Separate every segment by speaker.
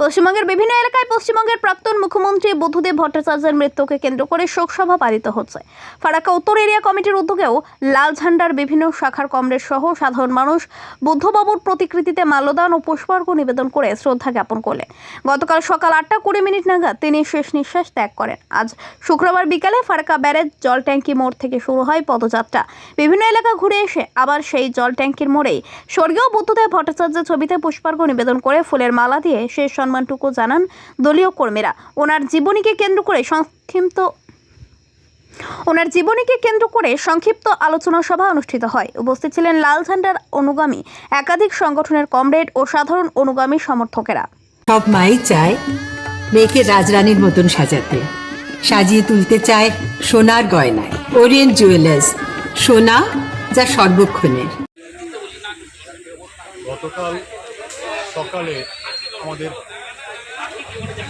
Speaker 1: পশ্চিমবঙ্গের বিভিন্ন এলাকায় পশ্চিমবঙ্গের প্রাক্তন মুখ্যমন্ত্রী বুদ্ধদেব ভট্টাচার্যের মৃত্যুকে কেন্দ্র করে শোক সভা পালিত হচ্ছে। ফারাক্কা উত্তর এরিয়া কমিটির উদ্যোগেও লাল ঝান্ডার বিভিন্ন শাখার কমরেড সহ সাধারণ মানুষ বুদ্ধবাবুর প্রতিকৃতিতে মাল্যদান ও পুষ্পার্ঘ্য নিবেদন করে শ্রদ্ধা জ্ঞাপন করলেন। গতকাল সকাল আটটা কুড়ি মিনিট নাগাদ তিনি শেষ নিঃশ্বাস ত্যাগ করেন। আজ শুক্রবার বিকালে ফারাক্কা ব্যারেজ জল ট্যাঙ্কি মোড় থেকে শুরু হয় পদযাত্রা। বিভিন্ন এলাকা ঘুরে এসে আবার সেই জল ট্যাঙ্কির মোড়েই স্বর্গীয় বুদ্ধদেব ভট্টাচার্যের ছবিতে পুষ্পার্ঘ্য নিবেদন করে ফুলের মালা দিয়ে শেষ সম্মানটুকু জানান দলীয় কর্মীরা। ওনার জীবনীকে কেন্দ্র করে সংক্ষিপ্ত ওনার জীবনীকে কেন্দ্র করে সংক্ষিপ্ত আলোচনা সভা অনুষ্ঠিত হয়। উপস্থিত ছিলেন লাল ঝান্ডার অনুগামী একাধিক সংগঠনের কমরেড ও সাধারণ অনুগামী সমর্থকেরা।
Speaker 2: সব মাই চায় মেয়েকে রাজরানীর মতন সাজাতে। সাজিয়ে তুলতে চায় সোনার গয়নায়। ওরিয়েন্ট জুয়েলার্স সোনা যা সর্বক্ষণের।
Speaker 3: গতকাল সকালে আমাদের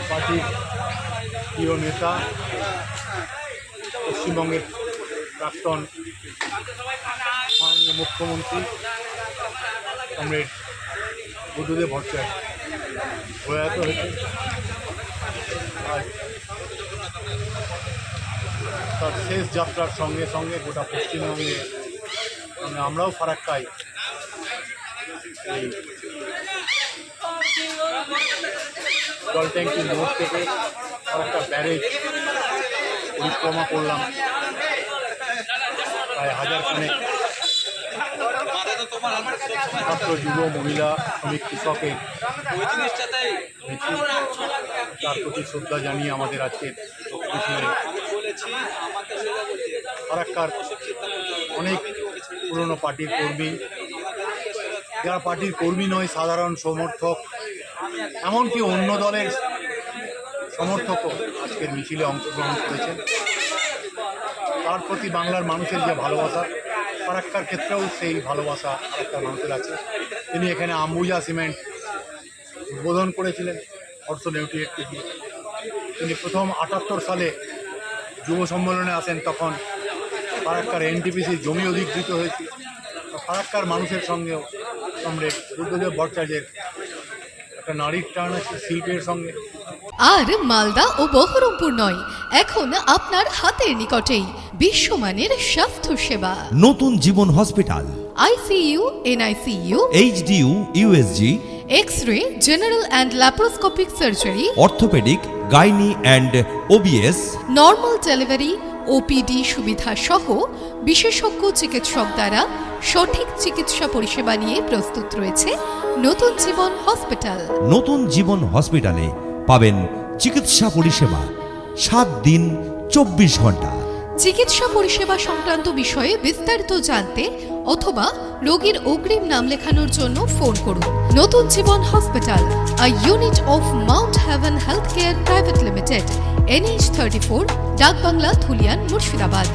Speaker 3: পার্টির প্রিয় নেতা, পশ্চিমবঙ্গের প্রাক্তন মাননীয় মুখ্যমন্ত্রী কমরেড বুদ্ধদেব ভট্টাচার্য প্রয়াত হয়েছে তার শেষ যাত্রার সঙ্গে সঙ্গে গোটা পশ্চিমবঙ্গে মানে আমরাও ফারাক্কাই এই জল ট্যাঙ্কির মোড় থেকে একটা ব্যারেজ পরিক্রমা করলাম। প্রায় হাজার খানেক ছাত্র, যুব, মহিলা, শ্রমিক, কৃষকের তার প্রতি শ্রদ্ধা জানিয়ে আমাদের আজকে মিছিলে ফারাক্কার অনেক পুরনো পার্টির কর্মী। যারা পার্টির কর্মী নয়, সাধারণ সমর্থক এমনকি অন্য দলের সমর্থকও আজকের মিছিলে অংশগ্রহণ করেছেন। তার প্রতি বাংলার মানুষের যে ভালোবাসা, ফারাক্কার ক্ষেত্রেও সেই ভালোবাসা ফারাক্কার মানুষের আছে। তিনি এখানে আম্বুজা সিমেন্ট উদ্বোধন করেছিলেন, অর্থ নিউট্রিয়েটকে দিয়ে। তিনি প্রথম আটাত্তর সালে যুব সম্মেলনে আসেন, তখন ফারাক্কার এনটিপিসি জমি অধিকৃত হয়েছিল। ফারাক্কার মানুষের সঙ্গেও সম্রেট বুদ্ধদেব ভট্টাচার্যের একটা নারীর টান আছে শিল্পের সঙ্গে।
Speaker 4: আর মালদা ও বহরমপুর নয় এখন আপনার হাতের নিকটেই বিশ্বমানের স্বাস্থ্য সেবা।
Speaker 5: Natun Jiban Hospital.
Speaker 4: ICU NICU
Speaker 5: HDU USG
Speaker 4: X ray general and laparoscopic surgery
Speaker 5: orthopaedic gynae and OBS
Speaker 4: normal delivery OPD সুবিধা সহ বিশেষজ্ঞ চিকিৎসক দ্বারা সঠিক চিকিৎসা পরিষেবা নিয়ে প্রস্তুত রয়েছে নতুন জীবন হসপিটাল।
Speaker 5: নতুন জীবন হসপিটালে পাবেন চিকিৎসা পরিষেবা সাত দিন চব্বিশ ঘণ্টা।
Speaker 4: চিকিৎসা পরিষেবা সংক্রান্ত বিষয়ে বিস্তারিত জানতে অথবা রোগীর অগ্রিম নাম লেখানোর জন্য ফোন করুন। Natun Jiban Hospital a unit of Mount Haven Health Care Private Limited NH thirty four Dakbangla Dhulian Murshidabad.